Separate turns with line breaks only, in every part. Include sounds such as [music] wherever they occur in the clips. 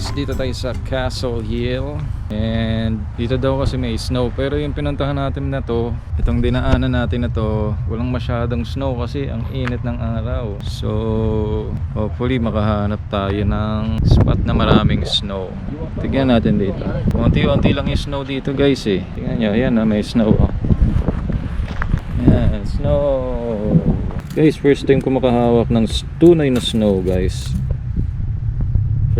guys, dito tayo sa Castle Hill. And dito daw kasi may snow. Pero yung pinuntahan natin na to Itong dinaanan natin na to Walang masyadong snow kasi ang init ng araw. So hopefully makahanap tayo ng spot na maraming snow. Tignan natin dito. Unti-unti lang yung snow dito guys eh. Tingnan nyo, ayan na may snow oh. Yan, snow. Guys, first time ko makahawak ng tunay na snow guys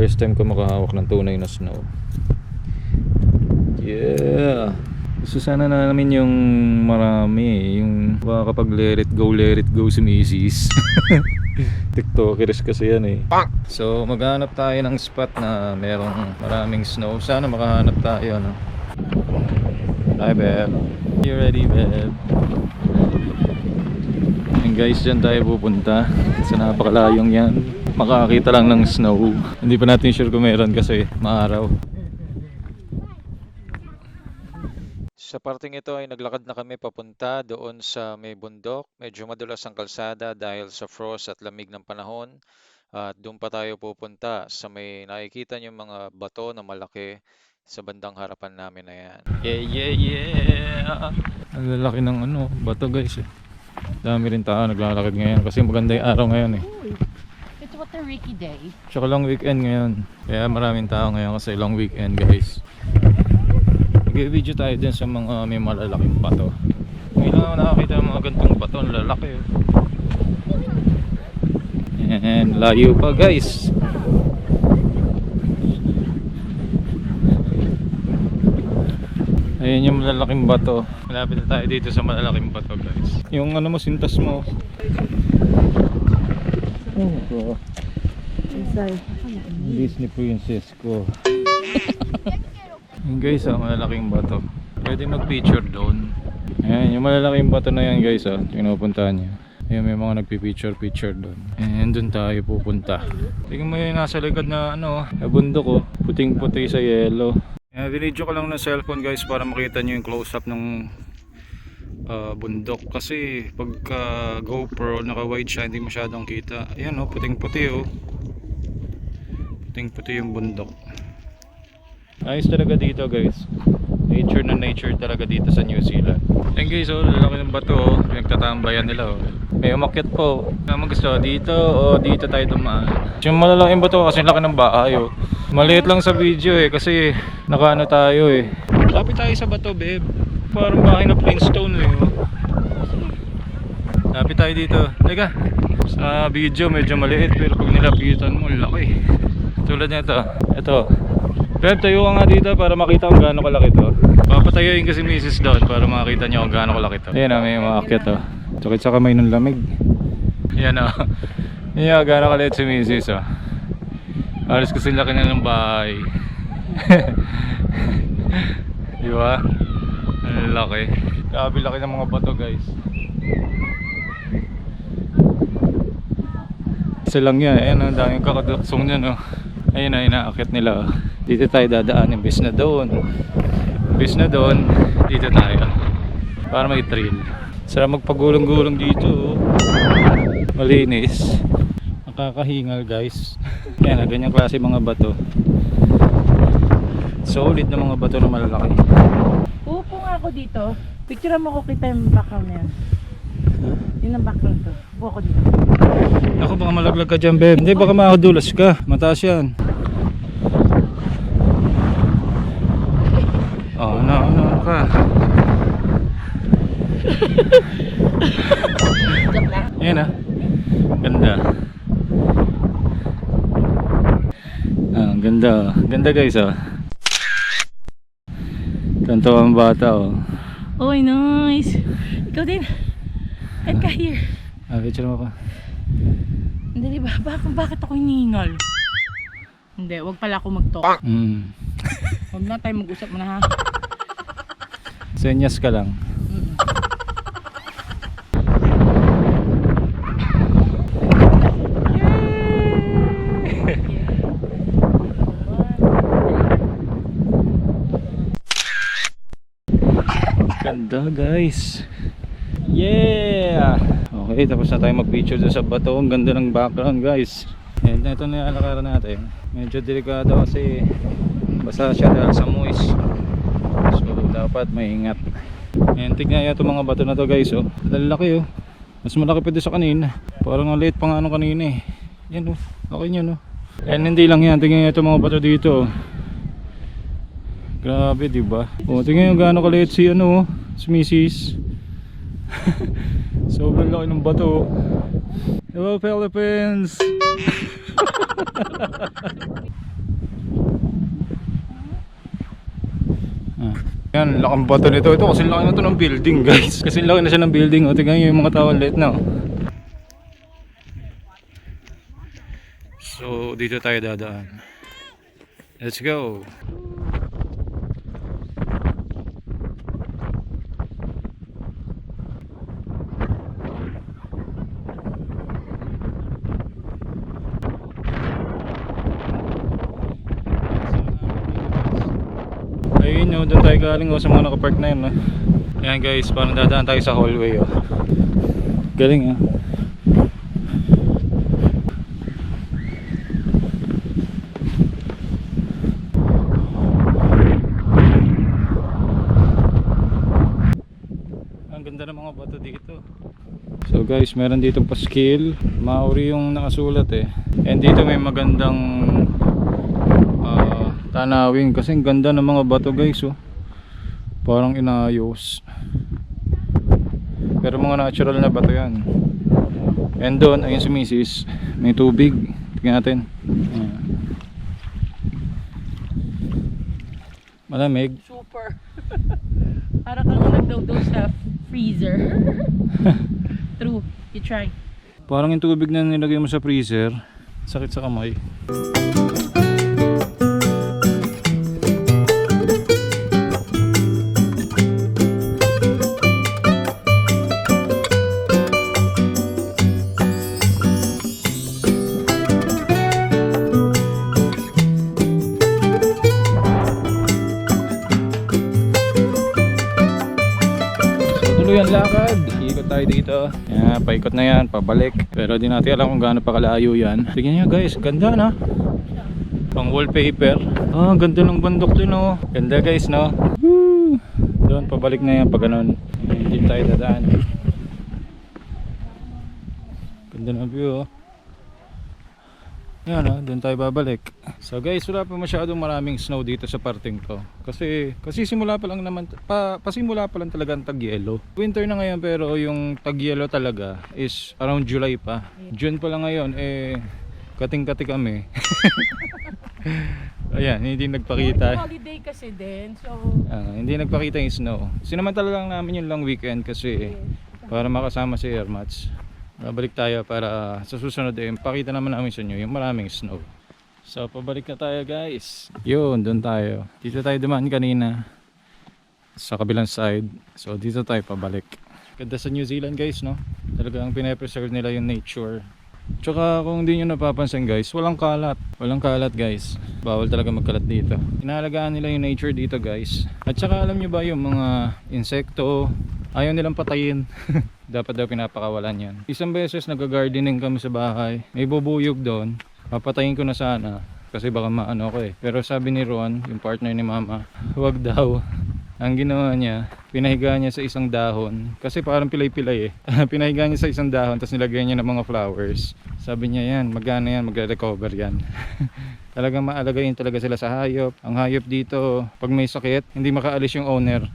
First time ko makahawak ng tunay na snow. Yeah. Gusto sana namin yung marami. Yung baka kapag let it go, let it go si Macy's. [laughs] TikTokers kasi yan eh. So maghanap tayo ng spot na merong maraming snow. Sana makahanap tayo. No? Hi, Beb. You ready, Beb? And guys, dyan tayo pupunta sa napakalayong yan. Makakita lang ng snow. Hindi pa natin sure kung meron kasi maaraw. Sa parting ito ay naglakad na kami papunta doon sa may bundok. Medyo madulas ang kalsada dahil sa frost at lamig ng panahon. At doon pa tayo pupunta sa may nakikita niyo mga bato na malaki sa bandang harapan namin na yan. Yeah, yeah, yeah! Ang lalaki ng ano, bato guys eh. Dami rin tao naglalakad ngayon kasi maganda yung araw ngayon eh.
It's what the Ricky Day.
Tsaka long weekend ngayon. Kaya maraming tao ngayon kasi long weekend guys. Nag-video tayo din sa mga may malalaking bato. Ngayon lang ako nakakita ng mga gantong bato. Ang lalaki oh. And layo pa guys. Ayan yung malalaking bato. Malapit na tayo dito sa malalaking bato guys. Yung ano mo, sintas mo. Oh,
Inside.
Disney princess ko. Yung guys ah, malalaking bato. Pwede mag-picture doon. Ayan, yung malalaking bato na yan guys ah, pinupuntahan nyo. Ayan, may mga nagpi-picture-picture doon. And doon tayo pupunta. Tingnan mo yung nasa likod na ano, na bundok oh. Puting-puti sa yellow. Ayan, binidyo ko lang ng cellphone guys para makita nyo yung close-up ng ah, bundok. Kasi pagka GoPro, naka-wide siya, hindi masyadong kita. Ayan oh, puting-puti oh. Puting-puti yung bundok. Ayos talaga dito guys. Nature na nature talaga dito sa New Zealand. Yan guys, oh, lalaki ng bato, oh. Pinagtatambayan nila, oh. May umakyat po. Mo gusto, dito o dito tayo dumaan. Yung malalaking bato kasi laki ng bahay, oh. Maliit lang sa video eh, kasi nakaano tayo eh. Lapit tayo sa bato, babe. Parang bahay na Flintstone eh, oh. Lapit tayo dito. Teka, sa video medyo maliit pero pag nilapitan mo, laki. Tulad nito. Ito. Beb, tayo ka nga dito para makita kung gaano kalaki to. Papatayuin kasi misis doon para makita niyo kung gaano kalaki to. Ayan o, may umakyat to. Tsaka sa kamay ng lamig. Yan o. Yan o, gaano kaliit si misis o. Alas kasi laki na ng bahay. [laughs] Di ba? Ang laki. Grabe laki ng mga bato guys. Isa lang yan. Ayan ang daming kakadaksong niyan oh. Ayun na inaakit nila oh. Dito tayo dadaan imbes na doon. Imbes na doon, dito tayo. Para may trail. Sarap magpagulong-gulong dito oh. Malinis. Nakakahingal guys. Ayan, ganyan klase mga bato. Solid na mga bato na malalaki.
Uupo nga ako dito. Picture mo ko kita yung background na yan. Yun ang background to. Upo ako dito.
Ako baka malaglag ka dyan, Beb. Hindi, baka makadulas ka. Mataas yan. Oh, ano, ano, ka? [laughs] Ayan ah. Ganda. Ah, ang ganda. Ganda guys oh. Tanto ang bata oh.
Oy, nice. Ikaw din. Ed ka here.
Ah, picture mo ka.
Hindi ba? Bakit, bakit ako hiningal? Hindi, wag pala ako mag-talk.
Mm.
Huwag na tayo mag-usap mo na ha.
Senyas ka lang. Ganda guys. Yeah! Okay, tapos na tayo mag-picture sa bato. Ang ganda ng background guys. And ito na nilalakaran natin. Medyo delikado kasi basa siya dahil sa moist. So dapat maingat. And tignan nyo itong mga bato na to guys oh. Lalaki oh. Mas malaki doon sa kanina. Parang ang liit pa nga nung kanina eh. Yan oh. Okay yan oh. And hindi lang yan. Tingnan nyo itong mga bato dito oh. Grabe, di ba? Oh, tingnan nyo gaano kaliit si ano, si Mrs. [laughs] Sobrang laki ng bato. Hello, Philippines! [laughs] ah. Yan, lakang bato nito. Ito kasi laki na to ng building, guys. [laughs] Kasi laki na siya ng building. O, tingnan nyo yung mga tao late na. oh. So, dito tayo dadaan. Let's go! Ayun yun, doon tayo galing oh, sa mga nakapark na yun. Oh. Ayan guys, parang dadaan tayo sa hallway. Oh. Galing ah. Ang ganda ng mga bato dito. So guys, meron dito pa skill. Maori yung nakasulat eh. And dito may magandang ah, tanawin kasi ang ganda ng mga bato guys oh. Parang inayos. Pero mga natural na bato yan. And doon, ayun si Mrs. May tubig. Tingnan natin. Ayan. Malamig.
Super. [laughs] Para kang nagdaw sa freezer. [laughs] True. You try.
Parang yung tubig na nilagay mo sa freezer, sakit sa kamay. Lakad. Ikot tayo dito. Yan, paikot na yan, pabalik. Pero di natin alam kung gaano pa kalayo yan. Tingnan nyo guys, ganda na. Pang wallpaper. Ah, ganda ng bundok dun oh. Ganda guys no. Woo! Doon, pabalik na yan pag ganun. Hindi tayo dadaan. Ganda ng view oh. Yan oh, doon tayo babalik. So guys, wala pa masyadong maraming snow dito sa parting to. Kasi kasi simula pa lang naman pa pasimula pa lang talaga ang tagyelo. Winter na ngayon pero yung tagyelo talaga is around July pa. June pa lang ngayon eh kating-kati kami. [laughs] Ayan, hindi nagpakita.
holiday kasi din. So,
Ah, hindi nagpakita yung snow. Sinamantala lang namin yung long weekend kasi para makasama si Airmats. Babalik tayo para sa susunod eh, pakita naman namin sa inyo yung maraming snow. So, pabalik na tayo guys. Yun, doon tayo. Dito tayo dumaan kanina. Sa kabilang side. So, dito tayo pabalik. Ganda sa New Zealand guys, no? Talagang pinapreserve nila yung nature. Tsaka kung hindi nyo napapansin guys, walang kalat. Walang kalat guys. Bawal talaga magkalat dito. Inalagaan nila yung nature dito guys. At saka alam nyo ba yung mga insekto, ayaw nilang patayin. [laughs] Dapat daw pinapakawalan yan. Isang beses nag-gardening kami sa bahay. May bubuyog doon. Papatayin ko na sana. Kasi baka maano ko eh. Pero sabi ni Ron, yung partner ni mama, [laughs] huwag daw. Ang ginawa niya, pinahiga niya sa isang dahon. Kasi parang pilay-pilay eh. [laughs] pinahiga niya sa isang dahon, tapos nilagay niya ng mga flowers. Sabi niya yan, magana yan, magre-recover yan. Talagang maalagayin talaga sila sa hayop. Ang hayop dito, pag may sakit, hindi makaalis yung owner.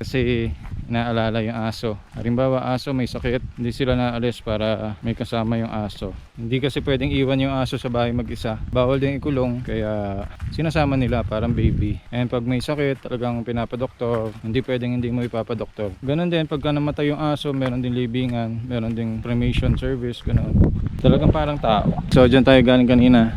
Kasi inaalala yung aso. Halimbawa, aso may sakit, hindi sila naalis para may kasama yung aso. Hindi kasi pwedeng iwan yung aso sa bahay mag-isa. Bawal din ikulong, kaya sinasama nila parang baby. And pag may sakit, talagang pinapadoktor. Hindi pwedeng hindi mo ipapadoktor. Ganon din, pagka namatay yung aso, meron din libingan, meron din cremation service, ganon. Talagang parang tao. So, dyan tayo galing kanina.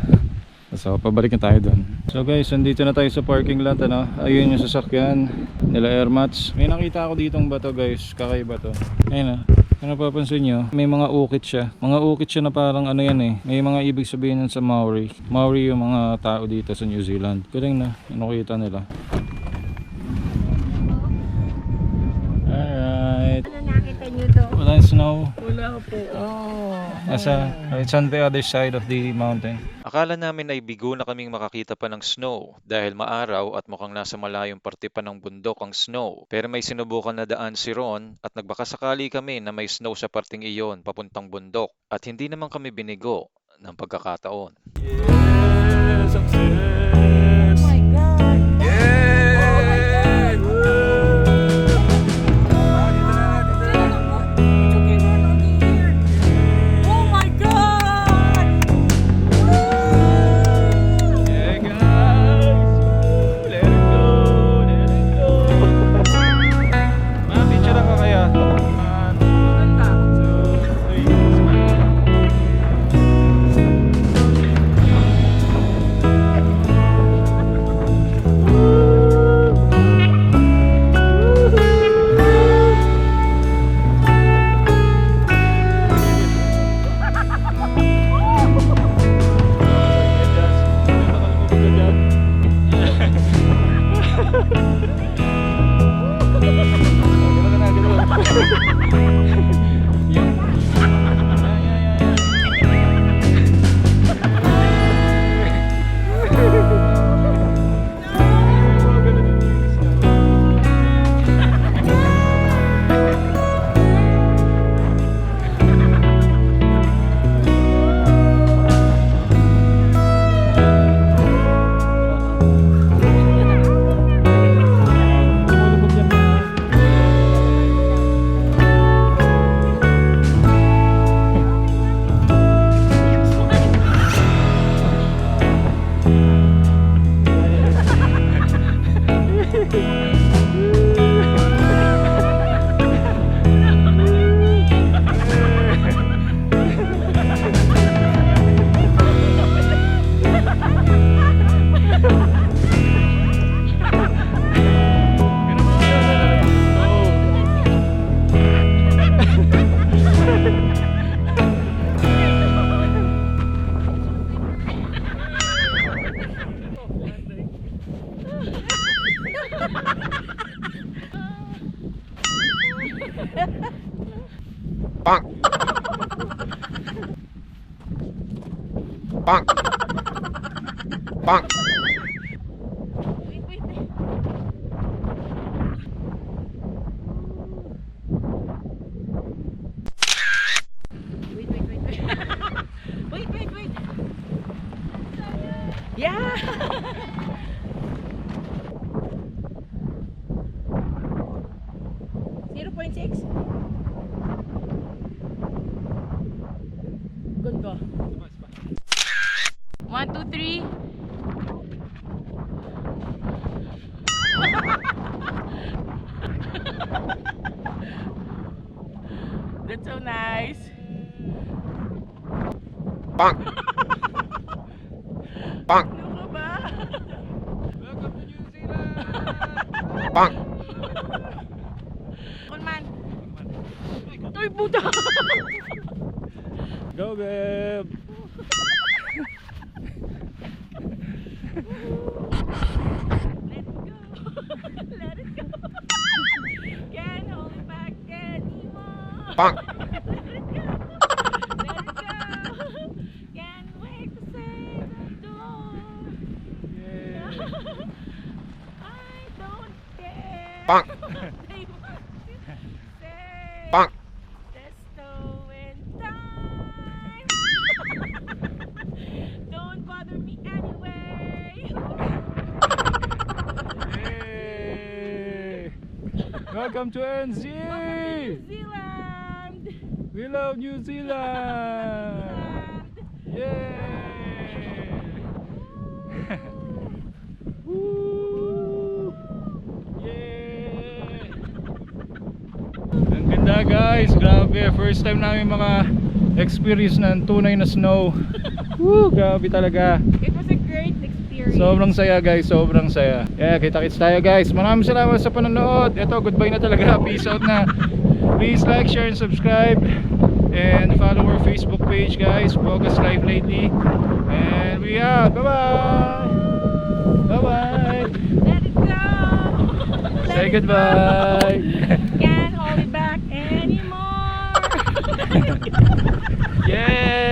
So, pabalik na tayo doon. So guys, nandito na tayo sa parking lot, ano. Ayun yung sasakyan nila Airmats. May nakita ako ditong bato guys, kakaiba to. Ayun ah. Kung napapansin nyo, may mga ukit siya. Mga ukit siya na parang ano yan eh. May mga ibig sabihin nun sa Maori. Maori yung mga tao dito sa New Zealand. Galing na, nakita nila. Alright.
ano nakita nyo to?
Wala snow?
Wala po. Oh.
Asa, it's on the other side of the mountain.
Akala namin ay bigo na kaming makakita pa ng snow dahil maaraw at mukhang nasa malayong parte pa ng bundok ang snow. Pero may sinubukan na daan si Ron at nagbakasakali kami na may snow sa parting iyon papuntang bundok at hindi naman kami binigo ng pagkakataon.
Yes, Yeah!
Zero point six. Good go. One, two, three. [laughs] That's so nice. [laughs] Ano ka ba? Kulman. Uy, puta!
Go, babe!
Let it go. Let it go. Can't hold it back anymore. Let it go. Let it go. Can't wait to say the door. I don't care. They want to say there's no in time. Don't bother me anyway.
Yay! Welcome to NZ!
New Zealand.
We love New Zealand! [laughs] Yay! [laughs] Woo! Yay! Guys, grabe. First time namin mga experience ng tunay na snow. [laughs] Woo, grabe talaga.
It was a great experience.
Sobrang saya guys, sobrang saya. Yeah, kita-kits tayo guys. Maraming salamat sa panonood. Ito, goodbye na talaga. [laughs] Peace out na. Please like, share, and subscribe. And follow our Facebook page guys. Focus Live Lately. And we out. Bye-bye. Bye-bye.
Let it go. [laughs] Let
Say
it go.
goodbye. Yeah!